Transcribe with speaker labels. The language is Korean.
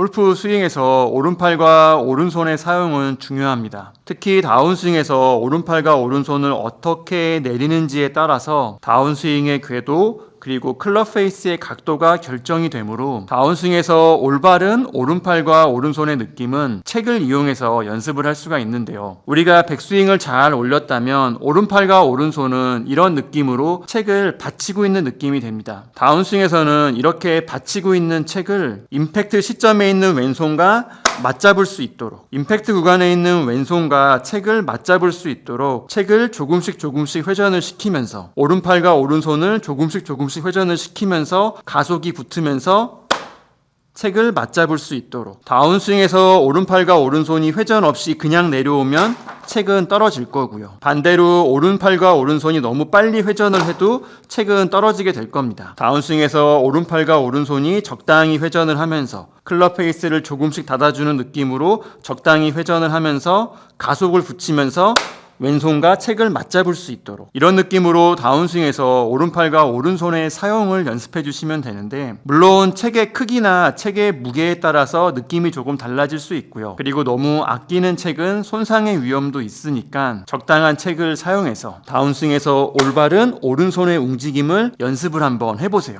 Speaker 1: 골프 스윙에서 오른팔과 오른손의 사용은 중요합니다. 특히 다운스윙에서 오른팔과 오른손을 어떻게 내리는지에 따라서 다운스윙의 궤도 그리고 클럽 페이스의 각도가 결정이 되므로 다운스윙에서 올바른 오른팔과 오른손의 느낌은 책을 이용해서 연습을 할 수가 있는데요. 우리가 백스윙을 잘 올렸다면 오른팔과 오른손은 이런 느낌으로 책을 받치고 있는 느낌이 됩니다. 다운스윙에서는 이렇게 받치고 있는 책을 임팩트 시점에 있는 왼손과 맞잡을 수 있도록. 임팩트 구간에 있는 왼손과 책을 맞잡을 수 있도록 책을 조금씩 조금씩 회전을 시키면서 오른팔과 오른손을 조금씩 조금씩 회전을 시키면서 가속이 붙으면서 책을 맞잡을 수 있도록. 다운스윙에서 오른팔과 오른손이 회전 없이 그냥 내려오면 책은 떨어질 거고요. 반대로 오른팔과 오른손이 너무 빨리 회전을 해도 책은 떨어지게 될 겁니다. 다운스윙에서 오른팔과 오른손이 적당히 회전을 하면서 클럽 페이스를 조금씩 닫아주는 느낌으로 적당히 회전을 하면서 가속을 붙이면서 왼손과 책을 맞잡을 수 있도록. 이런 느낌으로 다운스윙에서 오른팔과 오른손의 사용을 연습해 주시면 되는데 물론 책의 크기나 책의 무게에 따라서 느낌이 조금 달라질 수 있고요. 그리고 너무 아끼는 책은 손상의 위험도 있으니까 적당한 책을 사용해서 다운스윙에서 올바른 오른손의 움직임을 연습을 한번 해보세요